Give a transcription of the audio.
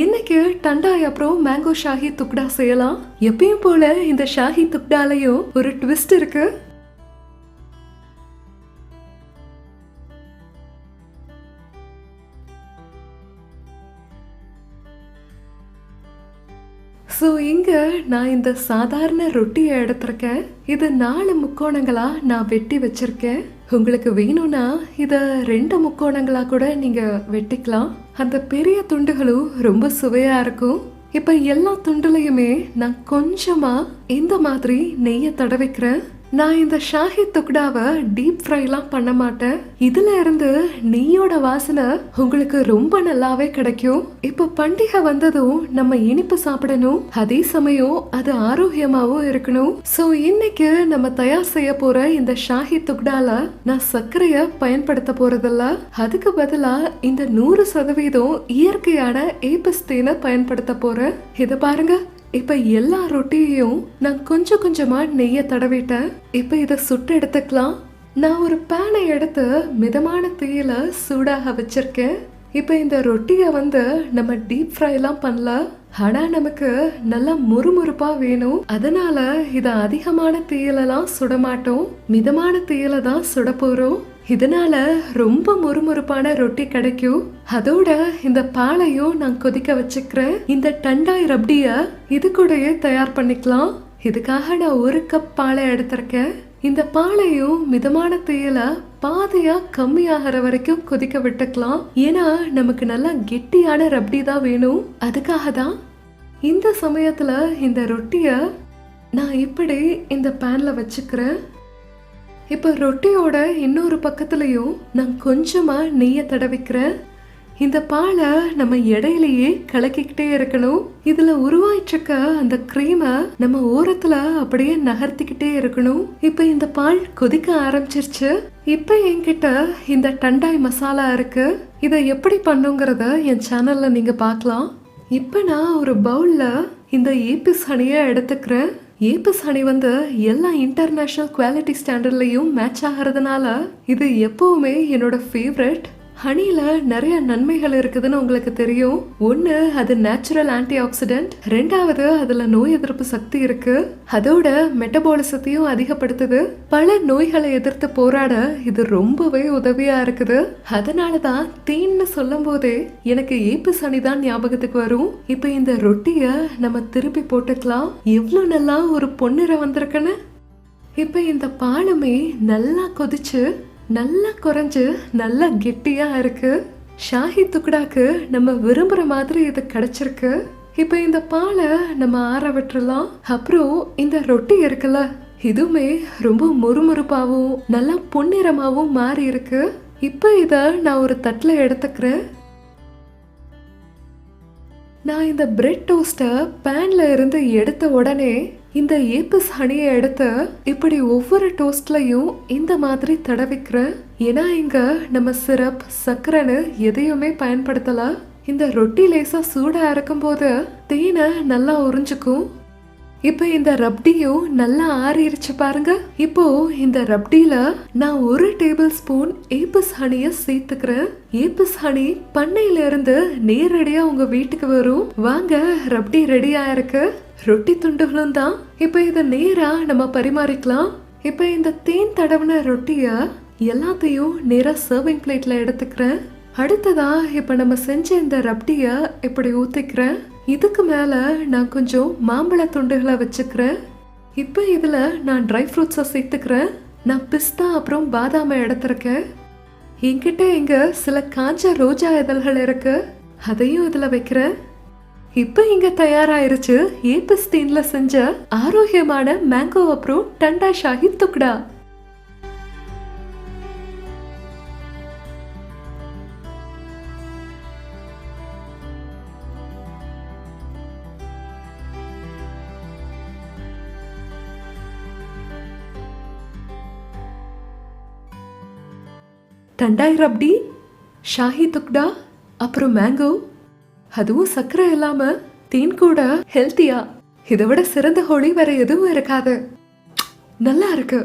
இன்னைக்கு டண்டாய் அப்புறம் மேங்கோ ஷாஹி துக்டா செய்யலாம்? எப்பயும் போல இந்த ஷாஹி துக்டாலையும் ஒரு ட்விஸ்ட் இருக்கு. ஸோ இங்கே நான் இந்த சாதாரண ரொட்டியை எடுத்திருக்கேன். இது நாலு முக்கோணங்களாக நான் வெட்டி வச்சிருக்கேன். உங்களுக்கு வேணும்னா இதை ரெண்டு முக்கோணங்களாக கூட நீங்கள் வெட்டிக்கலாம். அந்த பெரிய துண்டுகளும் ரொம்ப சுவையா இருக்கும். இப்ப எல்லா துண்டுலையுமே நான் கொஞ்சமா இந்த மாதிரி நெய்யை தடவிக்கிறேன். நான் இந்த ஷாஹி துக்டாவை டீப் ஃப்ரைலாம் பண்ண மாட்டேன். இதுல இருந்து நெய்யோட வாசனை உங்களுக்கு ரொம்ப நல்லாவே கிடைக்கும். இப்போ பண்டிகை வந்ததும் நம்ம இனிப்பு சாப்பிடணும். அதே சமயம் அது ஆரோக்கியமாகவும் இருக்கணும். ஸோ இன்னைக்கு நம்ம தயார் செய்ய போற இந்த ஷாஹி துக்டால நான் சர்க்கரைய பயன்படுத்த போறதில்ல. அதுக்கு பதிலா இந்த நூறு சதவீதம் இயற்கையான ஏபஸ்தீனை பயன்படுத்த போறேன். இதை பாருங்க. இப்போ எல்லா ரொட்டியையும் நான் கொஞ்சம் கொஞ்சமாக நெய்ய தடவிட்டேன். இப்போ இதை சுட்டு எடுத்துக்கலாம். நான் ஒரு பேனை எடுத்து மிதமான தீயில சூடாக வச்சிருக்கேன். இப்போ இந்த ரொட்டியை வந்து நம்ம டீப் ஃப்ரைலாம் பண்ணல. ஆனால் நமக்கு நல்லா முறுமுறுப்பாக வேணும். அதனால இதை அதிகமான தீயிலலாம் சுட மாட்டோம். மிதமான தீயில தான் சுட போகிறோம் இதனால ரொம்ப முறுமுறுப்பான ரொட்டி கிடைக்கும். அதோட இந்த பாலையும் நான் கொதிக்க வச்சுக்கிறேன். இந்த டண்டாய் ரப்டிய இது கூடயே தயார் பண்ணிக்கலாம். இதுக்காக நான் ஒரு கப் பாலை எடுத்திருக்கேன். இந்த பாலையும் மிதமான தீயில பாதையா கம்மியாகிற வரைக்கும் கொதிக்க விட்டுக்கலாம். ஏன்னா நமக்கு நல்லா கெட்டியான ரப்டி தான் வேணும். அதுக்காக தான் இந்த சமயத்துல இந்த ரொட்டிய நான் இப்படி இந்த பேன்ல வச்சுக்கிறேன். இப்போ ரொட்டியோட இன்னொரு பக்கத்துலேயும் நான் கொஞ்சமாக நெய்யை தடவிக்கிறேன். இந்த பாலை நம்ம இடையிலேயே கலக்கிக்கிட்டே இருக்கணும். இதுல உருவாயிட்டிருக்க அந்த க்ரீமை நம்ம ஓரத்துல அப்படியே நகர்த்திக்கிட்டே இருக்கணும். இப்போ இந்த பால் கொதிக்க ஆரம்பிச்சிருச்சு. இப்போ என்கிட்ட இந்த டண்டாய் மசாலா இருக்கு. இதை எப்படி பண்ணுங்கிறத என் சேனல்ல நீங்க பார்க்கலாம். இப்போ நான் ஒரு பவுல்ல இந்த ஏபிஸ் ஹனியை எடுத்துக்கிறேன். ஏபிஸ் அணி வந்து எல்லா இன்டர்நேஷ்னல் குவாலிட்டி ஸ்டாண்டர்ட்லையும் மேட்ச் ஆகிறதுனால இது எப்போவுமே என்னோட ஃபேவரட் ஹனியில் நிறைய நன்மைகள் இருக்குதுன்னு உங்களுக்கு தெரியும். ஒன்று அது நேச்சுரல் ஆன்டி ஆக்சிடென்ட் ரெண்டாவது அதில் நோய் எதிர்ப்பு சக்தி இருக்கு. அதோட மெட்டபாலிசத்தையும் அதிகப்படுத்துது. பல நோய்களை எதிர்த்து போராட இது ரொம்பவே உதவியா இருக்குது. அதனால தான் தீன்னு சொல்லும் போதே எனக்கு ஏப்பு சனி தான் ஞாபகத்துக்கு வரும். இப்போ இந்த ரொட்டியை நம்ம திருப்பி போட்டுக்கலாம். எவ்வளோ நல்லா ஒரு பொன்னிற வந்திருக்குன்னு. இப்போ இந்த பாலுமே நல்லா கொதிச்சு நல்லா குறைஞ்சு நல்லா கெட்டியாக இருக்குது ஷாஹி துக்குடாக்கு நம்ம விரும்புகிற மாதிரி இது கிடச்சிருக்கு. இப்போ இந்த பாலை நம்ம ஆற விட்டுறலாம். அப்புறம் இந்த ரொட்டி இருக்குல்ல இதுவுமே ரொம்ப முறுமுறுப்பாகவும் நல்லா பொன்னிறமாகவும் மாறி இருக்கு. இப்போ இதை நான் ஒரு தட்டில் எடுத்துக்கிறேன். நான் இந்த பிரெட் டோஸ்ட்டை பேனில் இருந்து எடுத்த உடனே இந்த ஏப்பஸ் ஹனியை எடுத்து இப்படி ஒவ்வொரு டோஸ்ட்லையும் இந்த மாதிரி தடவிக்கிறேன் ஏன்னா இங்க நம்ம சிரப் சர்க்கரைன்னு எதையுமே பயன்படுத்தல. இந்த ரொட்டி லேசா சூடா இருக்கும்போது தேனை நல்லா உறிஞ்சுக்கும். இப்போ இந்த ரப்டியும் நல்லா ஆறிடுச்சு பாருங்க. இப்போ இந்த ரப்டியில நான் ஒரு டேபிள் ஸ்பூன் ஏப்பஸ் ஹனிய சேர்த்துக்கிறேன். ஏப்பஸ் ஹனி பண்ணையில இருந்து நேரடியா உங்க வீட்டுக்கு வரும். வாங்க ரப்டி ரெடியா இருக்கு. ரொட்டி துண்டுகளும் தான். இப்போ இதை நேரா நம்ம பரிமாறிக்கலாம். இப்போ இந்த தேன் தடவின ரொட்டிய எல்லாத்தையும் நேரா சர்விங் பிளேட்ல எடுத்துக்கிறேன். அடுத்ததா இப்போ நம்ம செஞ்ச இந்த ரப்டிய இப்படி ஊத்திக்கிறேன். இதுக்கு மேல நான் கொஞ்சம் மாம்பழ துண்டுகளை வச்சுக்கிறேன். இப்போ இதுல நான் ட்ரை ஃப்ரூட்ஸை சேர்த்துக்கிறேன். நான் பிஸ்தா அப்புறம் பாதாமை எடுத்திருக்கேன். என்கிட்ட இங்க சில காஞ்ச ரோஜா இதழ்கள் இருக்கு. அதையும் இதுல வைக்கிறேன். இப்போ இங்க தயாராயிருச்சு ஏபிஸ்தீன்ல செஞ்ச ஆரோக்கியமான மேங்கோ அப்புறம் டண்டா ஷாஹி துக்டா. தண்டாய் ரப்டி ஷாஹி துக்டா அப்புறம் மேங்கோ அதுவும் சர்க்கரை இல்லாம தேன் கூட ஹெல்த்தியா இதை விட சிறந்த ஹோலி வேற எதுவும் இருக்காது. நல்லா இருக்கு.